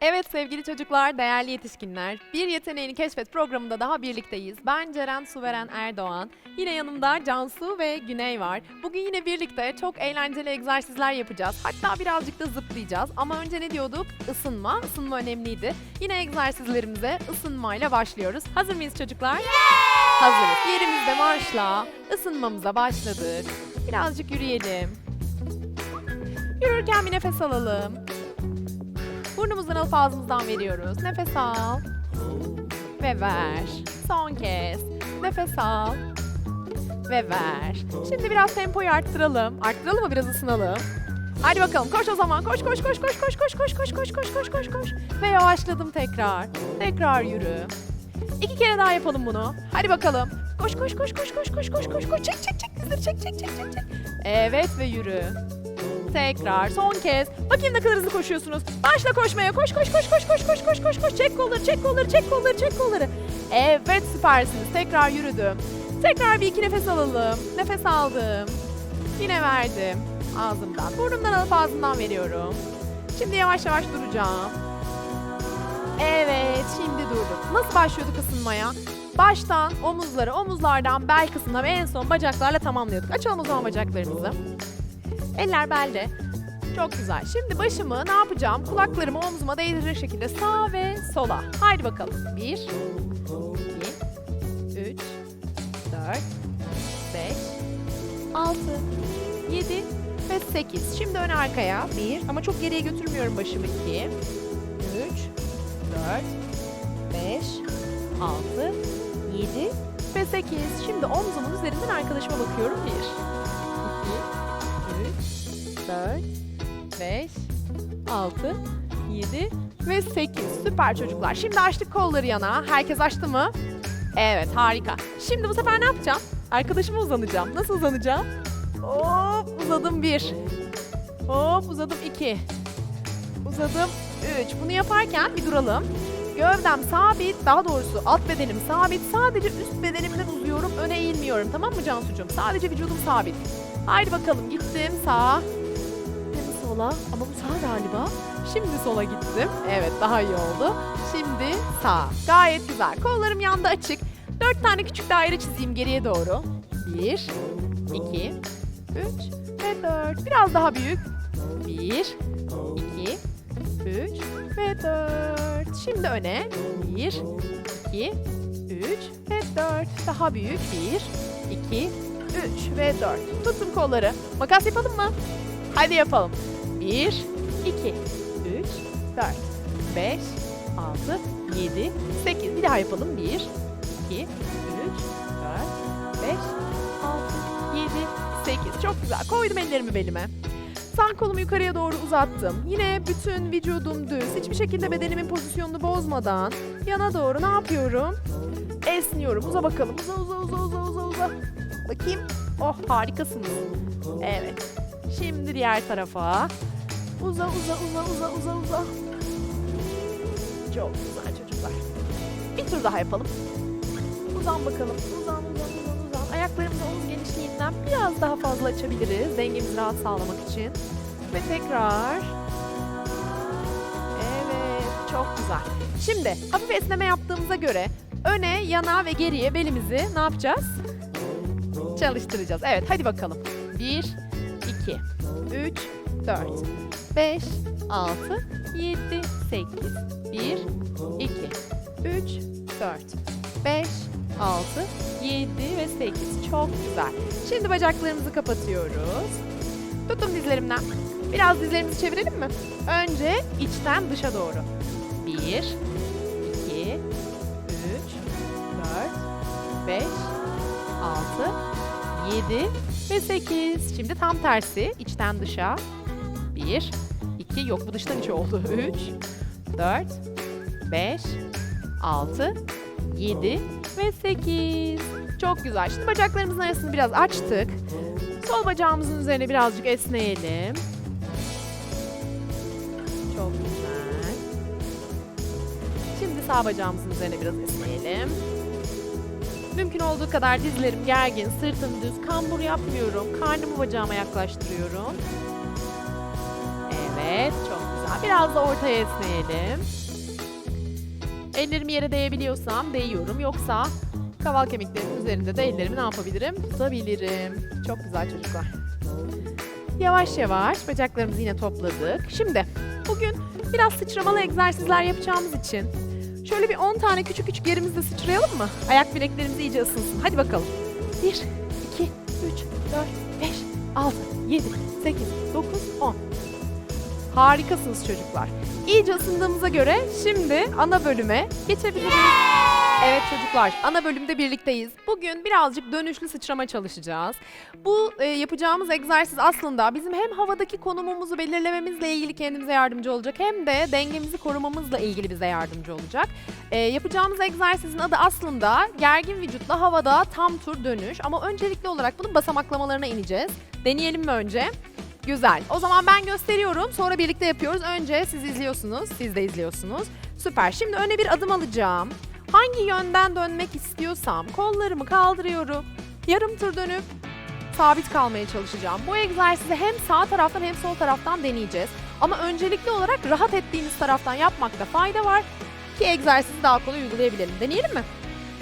Evet sevgili çocuklar, değerli yetişkinler. Bir Yeteneğini Keşfet programında daha birlikteyiz. Ben Ceren Suveren Erdoğan. Yine yanımda Cansu ve Güney var. Bugün yine birlikte çok eğlenceli egzersizler yapacağız. Hatta birazcık da zıplayacağız. Ama önce ne diyorduk? Isınma. Isınma önemliydi. Yine egzersizlerimize ısınmayla başlıyoruz. Hazır mıyız çocuklar? Hazırız. Yerimizde marşla ısınmamıza başladık. Birazcık yürüyelim. Yürürken bir nefes alalım. Burnumuzdan alıp ağzımızdan veriyoruz. Nefes al. Ve ver. Son kez. Nefes al. Ve ver. Şimdi biraz tempoyu arttıralım. Arttıralım mı biraz ısınalım? Hadi bakalım koş o zaman. Koş koş koş koş koş koş koş koş koş koş koş koş koş. Ve yavaşladım tekrar. Tekrar yürü. İki kere daha yapalım bunu. Hadi bakalım. Koş koş koş koş koş koş koş koş koş. Çek çek çek çek çek çek çek çek. Evet ve yürü. Tekrar son kez. Bakayım ne kadar hızlı koşuyorsunuz. Başla koşmaya. Koş koş koş koş koş koş koş koş koş. Çek kolları, çek kolları, çek kolları, çek kolları. Evet süpersiniz. Tekrar yürüdüm. Tekrar bir iki nefes alalım. Nefes aldım. Yine verdim. Ağzımdan. Burnumdan alıp ağzımdan veriyorum. Şimdi yavaş yavaş duracağım. Evet, şimdi durduk. Nasıl başlıyorduk ısınmaya? Baştan omuzları, omuzlardan bel kısmına ve en son bacaklarla tamamlıyorduk. Açalım o zaman bacaklarımızı. Eller belde. Çok güzel. Şimdi başımı ne yapacağım? Kulaklarımı omzuma değdirecek şekilde sağ ve sola. Haydi bakalım. Bir, iki, üç, dört, beş, altı, yedi ve sekiz. Şimdi ön arkaya. Bir. Ama çok geriye götürmüyorum başımı. İki, üç, dört, beş, altı, yedi ve sekiz. Şimdi omzumun üzerinden arkadaşıma bakıyorum. Bir, iki, 3, 4, 5, 6, 7 ve 8. Süper çocuklar. Şimdi açtık kolları yana. Herkes açtı mı? Evet harika. Şimdi bu sefer ne yapacağım? Arkadaşıma uzanacağım. Nasıl uzanacağım? Hop uzadım 1. Hop uzadım 2. Uzadım 3. Bunu yaparken bir duralım. Gövdem sabit, daha doğrusu alt bedenim sabit. Sadece üst bedenimden uzuyorum, öne eğilmiyorum. Tamam mı Cansucuğum? Sadece vücudum sabit. Haydi bakalım gittim sağa. Sola ama bu sağ galiba. Şimdi sola gittim. Evet daha iyi oldu. Şimdi sağ. Gayet güzel. Kollarım yanda açık. Dört tane küçük daire çizeyim geriye doğru. Bir, iki, üç ve dört. Biraz daha büyük. Bir, iki, üç ve dört. Şimdi öne. Bir, iki, üç ve dört. Daha büyük. Bir, iki, 3 ve 4. Tutun kolları. Makas yapalım mı? Hadi yapalım. 1, 2, 3, 4, 5, 6, 7, 8. Bir daha yapalım. 1, 2, 3, 4, 5, 6, 7, 8. Çok güzel. Koydum ellerimi belime. Sağ kolumu yukarıya doğru uzattım. Yine bütün vücudum düz. Hiçbir şekilde bedenimin pozisyonunu bozmadan yana doğru ne yapıyorum? Esniyorum. Uza bakalım. Uza uza uza uza uza uza. Bakayım. Oh harikasınız. Evet. Şimdi diğer tarafa. Uza uza uza uza uza uza. Çok güzel çocuklar. Bir tur daha yapalım. Uzan bakalım. Uzan uzan uzan uzan. Ayaklarımızı omuz genişliğinden biraz daha fazla açabiliriz. Dengemizi rahat sağlamak için. Ve tekrar. Evet. Çok güzel. Şimdi hafif esneme yaptığımıza göre öne, yana ve geriye belimizi ne yapacağız? çalıştıracağız. Evet hadi bakalım. 1, 2, 3, 4, 5, 6, 7, 8. 1, 2, 3, 4, 5, 6, 7 ve 8. Çok güzel. Şimdi bacaklarımızı kapatıyoruz. Tutun dizlerimden. Biraz dizlerimizi çevirelim mi? Önce içten dışa doğru. 1, 2, 3, 4, 5, 6, 7 ve 8. Şimdi tam tersi içten dışa. 1, 2, 2 yok bu dıştan içe oldu. 3 4 5 6 7 ve 8. Çok güzel. Şimdi bacaklarımızın arasını biraz açtık. Sol bacağımızın üzerine birazcık esneyelim. Çok güzel. Şimdi sağ bacağımızın üzerine biraz esneyelim. Mümkün olduğu kadar dizlerim gergin, sırtım düz, kambur yapmıyorum. Karnımı bacağıma yaklaştırıyorum. Evet, çok güzel. Biraz da ortaya esneyelim. Ellerimi yere değebiliyorsam değiyorum. Yoksa kaval kemiklerimin üzerinde de ellerimi ne yapabilirim? Tutabilirim. Çok güzel çocuklar. Yavaş yavaş bacaklarımızı yine topladık. Şimdi bugün biraz sıçramalı egzersizler yapacağımız için şöyle bir 10 tane küçük küçük yerimizde sıçrayalım mı? Ayak bileklerimiz iyice ısınsın. Hadi bakalım. 1, 2, 3, 4, 5, 6, 7, 8, 9, 10. Harikasınız çocuklar. İyice ısındığımıza göre şimdi ana bölüme geçebiliriz. Evet çocuklar, ana bölümde birlikteyiz. Bugün birazcık dönüşlü sıçrama çalışacağız. Bu e, yapacağımız egzersiz aslında bizim hem havadaki konumumuzu belirlememizle ilgili kendimize yardımcı olacak hem de dengemizi korumamızla ilgili bize yardımcı olacak. E, yapacağımız egzersizin adı aslında gergin vücutla havada tam tur dönüş ama öncelikli olarak bunun basamaklamalarına ineceğiz. Deneyelim mi önce? Güzel. O zaman ben gösteriyorum. Sonra birlikte yapıyoruz. Önce siz izliyorsunuz. Siz de izliyorsunuz. Süper. Şimdi öne bir adım alacağım. Hangi yönden dönmek istiyorsam kollarımı kaldırıyorum. Yarım tur dönüp sabit kalmaya çalışacağım. Bu egzersizi hem sağ taraftan hem sol taraftan deneyeceğiz. Ama öncelikli olarak rahat ettiğiniz taraftan yapmakta fayda var ki egzersizi daha kolay uygulayabilelim. Deneyelim mi?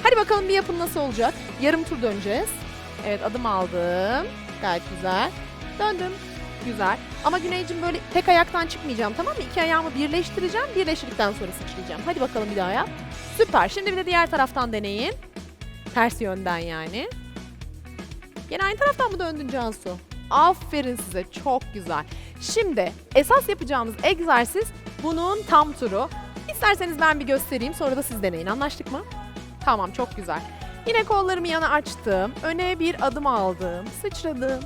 Hadi bakalım bir yapın nasıl olacak. Yarım tur döneceğiz. Evet adım aldım. Gayet güzel. Döndüm. Güzel. Ama Güneyciğim böyle tek ayaktan çıkmayacağım tamam mı? İki ayağımı birleştireceğim. Birleştirdikten sonra sıçrayacağım. Hadi bakalım bir daha yap. Süper. Şimdi bir de diğer taraftan deneyin. Ters yönden yani. Yine aynı taraftan mı döndün Cansu? Aferin size. Çok güzel. Şimdi esas yapacağımız egzersiz bunun tam turu. İsterseniz ben bir göstereyim sonra da siz deneyin. Anlaştık mı? Tamam çok güzel. Yine kollarımı yana açtım. Öne bir adım aldım. Sıçradım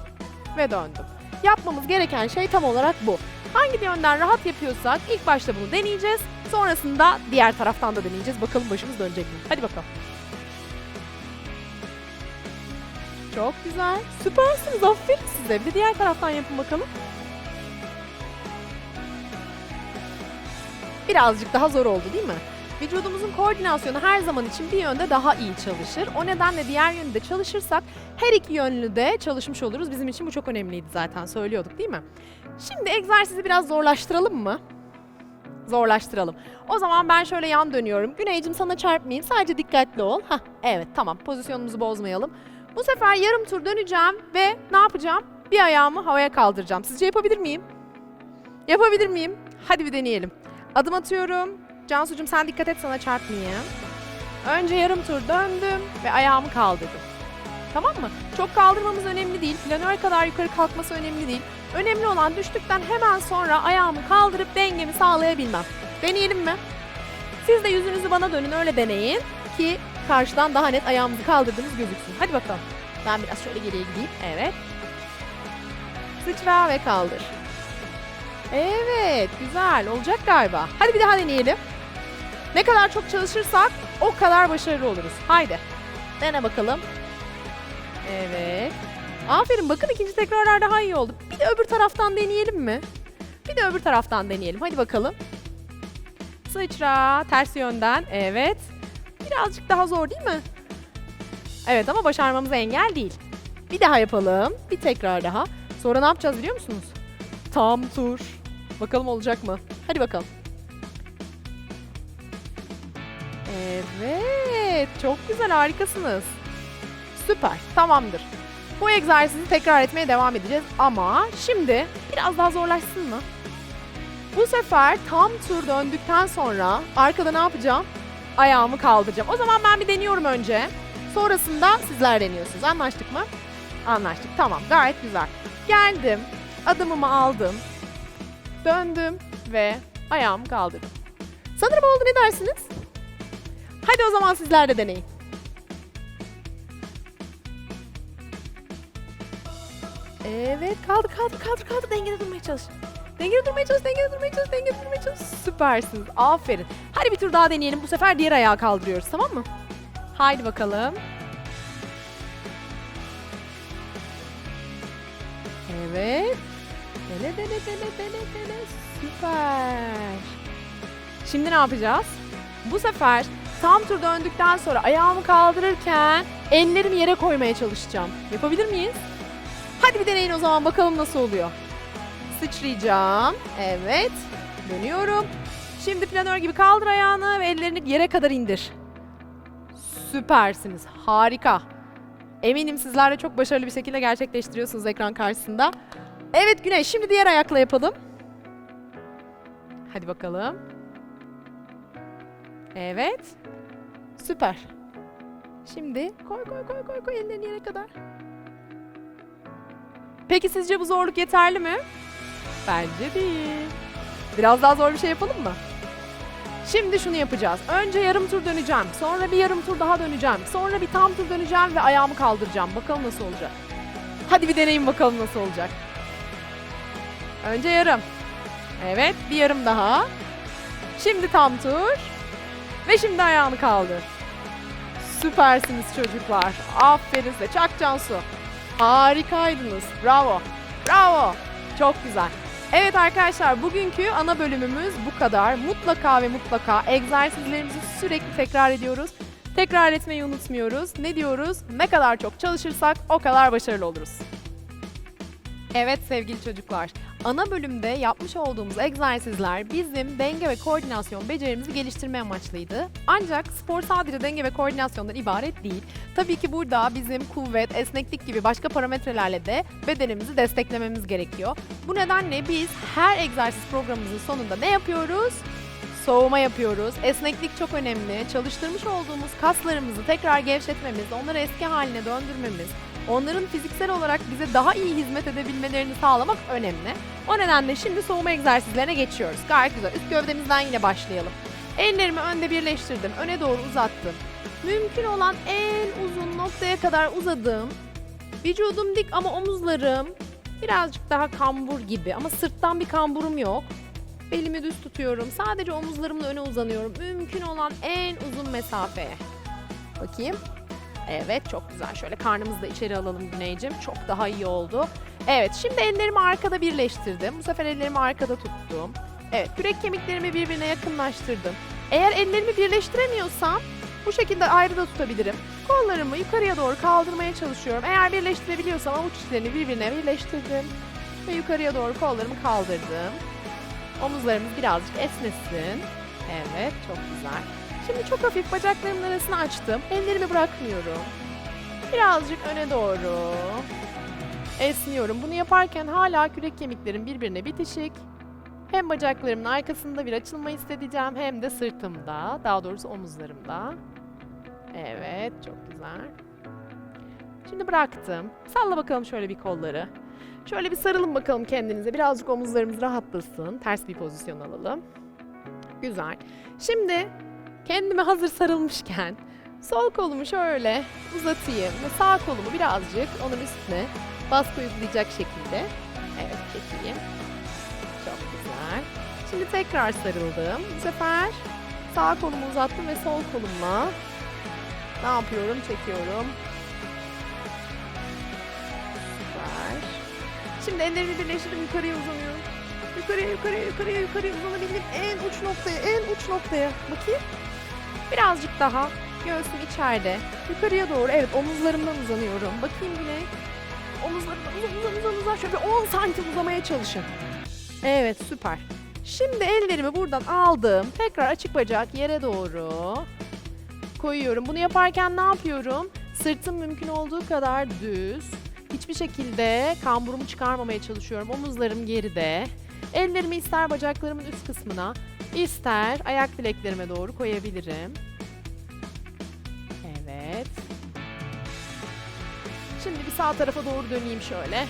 ve döndüm. Yapmamız gereken şey tam olarak bu. Hangi yönden rahat yapıyorsak ilk başta bunu deneyeceğiz. Sonrasında diğer taraftan da deneyeceğiz. Bakalım başımız dönecek mi? Hadi bakalım. Çok güzel. Süpersiniz. Aferin size. Bir de diğer taraftan yapın bakalım. Birazcık daha zor oldu değil mi? Vücudumuzun koordinasyonu her zaman için bir yönde daha iyi çalışır. O nedenle diğer yönde çalışırsak her iki yönlü de çalışmış oluruz. Bizim için bu çok önemliydi zaten söylüyorduk değil mi? Şimdi egzersizi biraz zorlaştıralım mı? Zorlaştıralım. O zaman ben şöyle yan dönüyorum. Güneycim sana çarpmayayım. Sadece dikkatli ol. Hah, evet tamam. Pozisyonumuzu bozmayalım. Bu sefer yarım tur döneceğim ve ne yapacağım? Bir ayağımı havaya kaldıracağım. Sizce yapabilir miyim? Yapabilir miyim? Hadi bir deneyelim. Adım atıyorum. Cansucuğum sen dikkat et sana çarpmayayım. Önce yarım tur döndüm ve ayağımı kaldırdım. Tamam mı? Çok kaldırmamız önemli değil. Planör kadar yukarı kalkması önemli değil. Önemli olan düştükten hemen sonra ayağımı kaldırıp dengemi sağlayabilmem. Deneyelim mi? Siz de yüzünüzü bana dönün öyle deneyin ki karşıdan daha net ayağımızı kaldırdığımız gözüksün. Hadi bakalım. Ben biraz şöyle geriye gideyim. Evet. Sıçra ve kaldır. Evet, güzel. Olacak galiba. Hadi bir daha deneyelim. Ne kadar çok çalışırsak o kadar başarılı oluruz. Haydi. Dene bakalım. Evet. Aferin bakın ikinci tekrarlar daha iyi oldu. Bir de öbür taraftan deneyelim mi? Bir de öbür taraftan deneyelim. Hadi bakalım. Sıçra. Ters yönden. Evet. Birazcık daha zor değil mi? Evet ama başarmamıza engel değil. Bir daha yapalım. Bir tekrar daha. Sonra ne yapacağız biliyor musunuz? Tam tur. Bakalım olacak mı? Hadi bakalım. Evet. Çok güzel. Harikasınız. Süper. Tamamdır. Bu egzersizi tekrar etmeye devam edeceğiz ama şimdi biraz daha zorlaşsın mı? Bu sefer tam tur döndükten sonra arkada ne yapacağım? Ayağımı kaldıracağım. O zaman ben bir deniyorum önce. Sonrasında sizler deniyorsunuz. Anlaştık mı? Anlaştık. Tamam. Gayet güzel. Geldim. Adımımı aldım. Döndüm ve ayağımı kaldırdım. Sanırım oldu ne dersiniz? Hadi o zaman sizler de deneyin. Evet kaldır kaldır kaldır kaldır dengede durmaya çalış. Dengeli durmaya çalış, dengeli durmaya çalış, dengeli durmaya çalış. Süpersiniz. Aferin. Hadi bir tur daha deneyelim. Bu sefer diğer ayağı kaldırıyoruz tamam mı? Haydi bakalım. Evet. Dene dene dene dene dene. Süper. Şimdi ne yapacağız? Bu sefer tam tur döndükten sonra ayağımı kaldırırken ellerimi yere koymaya çalışacağım. Yapabilir miyiz? Hadi bir deneyin o zaman bakalım nasıl oluyor. Sıçrayacağım. Evet. Dönüyorum. Şimdi planör gibi kaldır ayağını ve ellerini yere kadar indir. Süpersiniz. Harika. Eminim sizler de çok başarılı bir şekilde gerçekleştiriyorsunuz ekran karşısında. Evet Güney, şimdi diğer ayakla yapalım. Hadi bakalım. Evet. Süper. Şimdi koy koy koy koy koy ellerini yere kadar. Peki sizce bu zorluk yeterli mi? Bence değil. Biraz daha zor bir şey yapalım mı? Şimdi şunu yapacağız. Önce yarım tur döneceğim. Sonra bir yarım tur daha döneceğim. Sonra bir tam tur döneceğim ve ayağımı kaldıracağım. Bakalım nasıl olacak. Hadi bir deneyin bakalım nasıl olacak. Önce yarım. Evet, bir yarım daha. Şimdi tam tur. Ve şimdi ayağını kaldır. Süpersiniz çocuklar. Aferin size. Çak Cansu. Harikaydınız. Bravo. Bravo. Çok güzel. Evet arkadaşlar bugünkü ana bölümümüz bu kadar. Mutlaka ve mutlaka egzersizlerimizi sürekli tekrar ediyoruz. Tekrar etmeyi unutmuyoruz. Ne diyoruz? Ne kadar çok çalışırsak o kadar başarılı oluruz. Evet sevgili çocuklar, ana bölümde yapmış olduğumuz egzersizler bizim denge ve koordinasyon becerimizi geliştirme amaçlıydı. Ancak spor sadece denge ve koordinasyondan ibaret değil. Tabii ki burada bizim kuvvet, esneklik gibi başka parametrelerle de bedenimizi desteklememiz gerekiyor. Bu nedenle biz her egzersiz programımızın sonunda ne yapıyoruz? Soğuma yapıyoruz. Esneklik çok önemli. Çalıştırmış olduğumuz kaslarımızı tekrar gevşetmemiz, onları eski haline döndürmemiz, onların fiziksel olarak bize daha iyi hizmet edebilmelerini sağlamak önemli. O nedenle şimdi soğuma egzersizlerine geçiyoruz. Gayet güzel. Üst gövdemizden yine başlayalım. Ellerimi önde birleştirdim. Öne doğru uzattım. Mümkün olan en uzun noktaya kadar uzadım. Vücudum dik ama omuzlarım birazcık daha kambur gibi ama sırttan bir kamburum yok. Belimi düz tutuyorum. Sadece omuzlarımla öne uzanıyorum. Mümkün olan en uzun mesafeye. Bakayım. Evet çok güzel. Şöyle karnımızı da içeri alalım Güneycim. Çok daha iyi oldu. Evet şimdi ellerimi arkada birleştirdim. Bu sefer ellerimi arkada tuttum. Evet kürek kemiklerimi birbirine yakınlaştırdım. Eğer ellerimi birleştiremiyorsam bu şekilde ayrı da tutabilirim. Kollarımı yukarıya doğru kaldırmaya çalışıyorum. Eğer birleştirebiliyorsam avuç içlerini birbirine birleştirdim. Ve yukarıya doğru kollarımı kaldırdım. Omuzlarımız birazcık esnesin. Evet, çok güzel. Şimdi çok hafif bacaklarımın arasını açtım. Ellerimi bırakmıyorum. Birazcık öne doğru. Esniyorum. Bunu yaparken hala kürek kemiklerim birbirine bitişik. Hem bacaklarımın arkasında bir açılma hissedeceğim hem de sırtımda, daha doğrusu omuzlarımda. Evet, çok güzel. Şimdi bıraktım. Salla bakalım şöyle bir kolları. Şöyle bir sarılın bakalım kendinize. Birazcık omuzlarımız rahatlasın. Ters bir pozisyon alalım. Güzel. Şimdi kendime hazır sarılmışken sol kolumu şöyle uzatayım ve sağ kolumu birazcık onun üstüne baskı uygulayacak şekilde evet çekeyim. Çok güzel. Şimdi tekrar sarıldım. Bu sefer sağ kolumu uzattım ve sol kolumla ne yapıyorum? Çekiyorum. Süper. Şimdi ellerimi birleştirdim yukarıya uzanıyorum. Yukarıya yukarıya yukarıya yukarıya uzanabildim en uç noktaya en uç noktaya. Bakayım. Birazcık daha. Göğsüm içeride. Yukarıya doğru evet omuzlarımdan uzanıyorum. Bakayım Güney. Omuzlarımdan uzan uzan uzan uzan. Şöyle bir 10 santim uzamaya çalışın. Evet süper. Şimdi ellerimi buradan aldım. Tekrar açık bacak yere doğru koyuyorum. Bunu yaparken ne yapıyorum? Sırtım mümkün olduğu kadar düz. Hiçbir şekilde kamburumu çıkarmamaya çalışıyorum. Omuzlarım geride. Ellerimi ister bacaklarımın üst kısmına, ister ayak bileklerime doğru koyabilirim. Evet. Şimdi bir sağ tarafa doğru döneyim şöyle.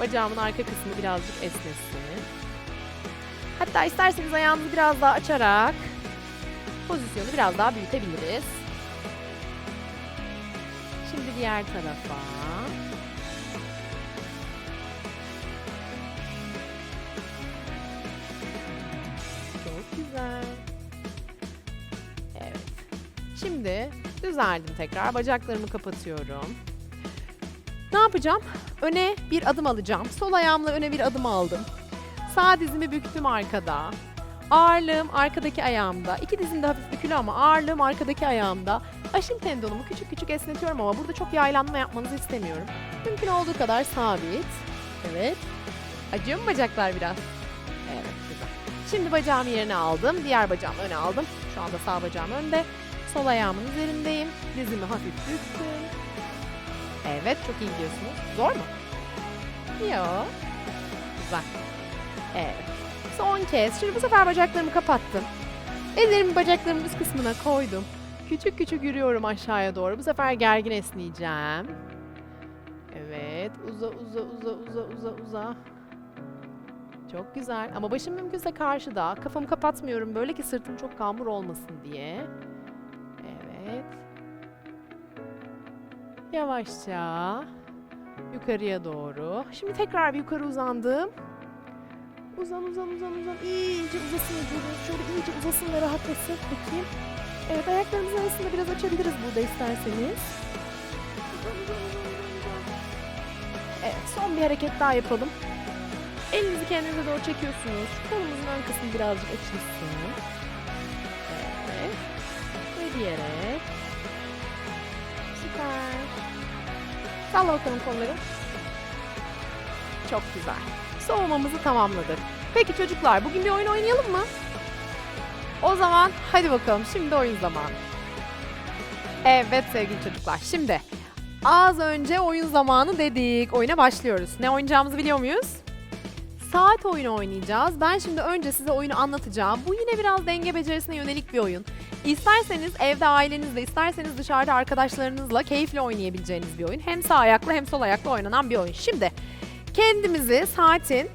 Bacağımın arka kısmı birazcık esnesin. Hatta isterseniz ayağınızı biraz daha açarak pozisyonu biraz daha büyütebiliriz. Şimdi diğer tarafa. Şimdi düzeldim tekrar. Bacaklarımı kapatıyorum. Ne yapacağım? Öne bir adım alacağım. Sol ayağımla öne bir adım aldım. Sağ dizimi büktüm arkada. Ağırlığım arkadaki ayağımda. İki dizim de hafif bükülü ama ağırlığım arkadaki ayağımda. Aşil tendonumu küçük küçük esnetiyorum ama burada çok yaylanma yapmanızı istemiyorum. Mümkün olduğu kadar sabit. Evet. Acıyor mu bacaklar biraz? Evet güzel. Şimdi bacağımı yerine aldım. Diğer bacağımı öne aldım. Şu anda sağ bacağım önde. Sol ayağımın üzerindeyim. Dizimi hafif büktüm. Evet çok iyi gidiyorsunuz. Zor mu? Yok. Güzel. Evet. Son kez. Şimdi bu sefer bacaklarımı kapattım. Ellerimi bacaklarımın üst kısmına koydum. Küçük küçük yürüyorum aşağıya doğru. Bu sefer gergin esneyeceğim. Evet. Uza uza uza uza uza uza. Çok güzel. Ama başım mümkünse karşıda. Kafamı kapatmıyorum böyle ki sırtım çok kambur olmasın diye. Evet. Yavaşça yukarıya doğru. Şimdi tekrar bir yukarı uzandım. Uzan uzan uzan uzan. İyice uzasın vücudunuz. Şöyle iyice uzasın ve rahatlasın. Bakayım. Evet ayaklarımızın arasında biraz açabiliriz burada isterseniz. Evet son bir hareket daha yapalım. Elinizi kendinize doğru çekiyorsunuz. Kolumuzun ön kısmı birazcık açılsın. Evet. Ve diyerek. Süper. Salla bakalım. Çok güzel. Soğumamızı tamamladık. Peki çocuklar bugün bir oyun oynayalım mı? O zaman hadi bakalım şimdi oyun zamanı. Evet sevgili çocuklar şimdi az önce oyun zamanı dedik. Oyuna başlıyoruz. Ne oynayacağımızı biliyor muyuz? Saat oyunu oynayacağız. Ben şimdi önce size oyunu anlatacağım. Bu yine biraz denge becerisine yönelik bir oyun. İsterseniz evde ailenizle, isterseniz dışarıda arkadaşlarınızla keyifle oynayabileceğiniz bir oyun. Hem sağ ayaklı hem sol ayaklı oynanan bir oyun. Şimdi kendimizi saatin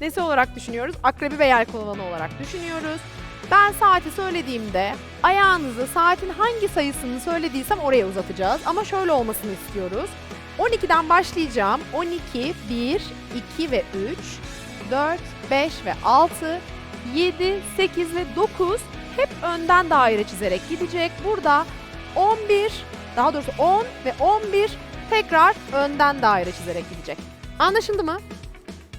nesi olarak düşünüyoruz? Akrebi ve yelkovanı olarak düşünüyoruz. Ben saati söylediğimde ayağınızı saatin hangi sayısını söylediysem oraya uzatacağız. Ama şöyle olmasını istiyoruz. 12'den başlayacağım. 12, 1, 2 ve 3, 4, 5 ve 6, 7, 8 ve 9 hep önden daire çizerek gidecek. Burada 11, daha doğrusu 10 ve 11 tekrar önden daire çizerek gidecek. Anlaşıldı mı?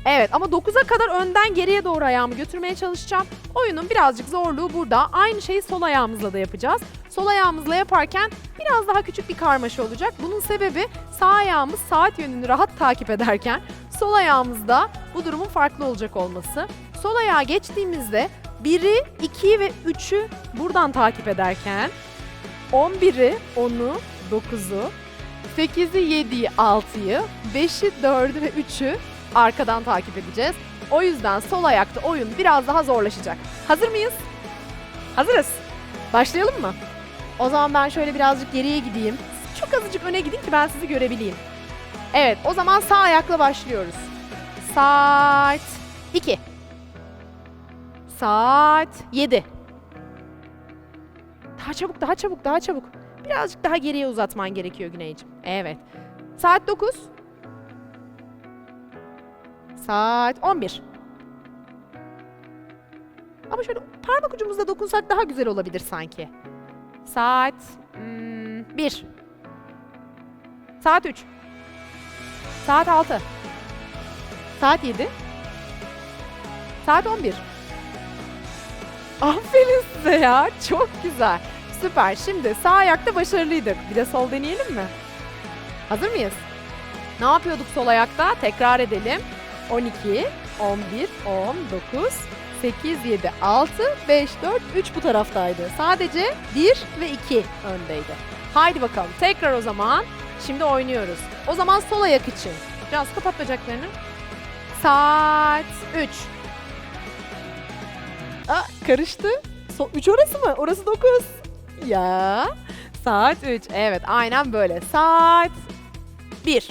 Evet ama 9'a kadar önden geriye doğru ayağımı götürmeye çalışacağım. Oyunun birazcık zorluğu burada. Aynı şeyi sol ayağımızla da yapacağız. Sol ayağımızla yaparken biraz daha küçük bir karmaşa olacak. Bunun sebebi sağ ayağımız saat yönünü rahat takip ederken sol ayağımızda bu durumun farklı olacak olması. Sol ayağa geçtiğimizde 1'i, 2'yi ve 3'ü buradan takip ederken 11'i, 10'u, 9'u, 8'i, 7'yi, 6'yı, 5'i, 4'ü ve 3'ü arkadan takip edeceğiz. O yüzden sol ayakta oyun biraz daha zorlaşacak. Hazır mıyız? Hazırız. Başlayalım mı? O zaman ben şöyle birazcık geriye gideyim. Çok azıcık öne gideyim ki ben sizi görebileyim. Evet, o zaman sağ ayakla başlıyoruz. Saat 2. Saat 7. Daha çabuk, daha çabuk, daha çabuk. Birazcık daha geriye uzatman gerekiyor Güneyciğim. Evet. Saat 9. Saat 11. Ama şöyle parmak ucumuzla dokunsak daha güzel olabilir sanki. Saat 1. Saat 3. Saat 6. Saat 7. Saat 11. Aferin size ya. Çok güzel. Süper. Şimdi sağ ayakta başarılıydık. Bir de sol deneyelim mi? Hazır mıyız? Ne yapıyorduk sol ayakta? Tekrar edelim. 12, 11, 10, 9, 8, 7, 6, 5, 4, 3 bu taraftaydı. Sadece 1 ve 2 öndeydi. Haydi bakalım. Tekrar o zaman. Şimdi oynuyoruz. O zaman sol ayak için. Biraz kapat bacaklarını. Saat 3. Aa, karıştı. So 3 orası mı? Orası 9. Ya. Saat 3. Evet aynen böyle. Saat 1.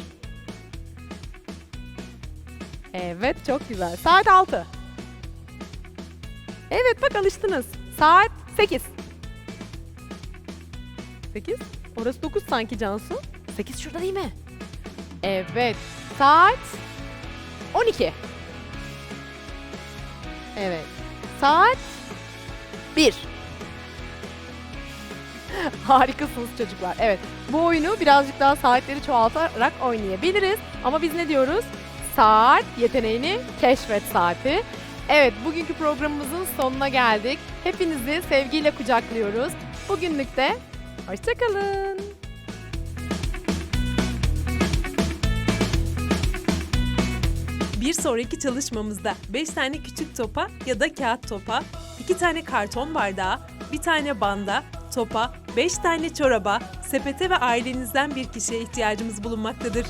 Evet çok güzel. Saat 6. Evet bak alıştınız. Saat 8. 8. Orası 9 sanki Cansu. 8 şurada değil mi? Evet. Saat 12. Evet. Saat 1. Harikasınız çocuklar. Evet bu oyunu birazcık daha saatleri çoğaltarak oynayabiliriz. Ama biz ne diyoruz? Saat yeteneğini keşfet saati. Evet bugünkü programımızın sonuna geldik. Hepinizi sevgiyle kucaklıyoruz. Bugünlük de hoşçakalın. Bir sonraki çalışmamızda 5 tane küçük topa ya da kağıt topa, 2 tane karton bardağa, bir tane banda, topa, 5 tane çoraba, sepete ve ailenizden bir kişiye ihtiyacımız bulunmaktadır.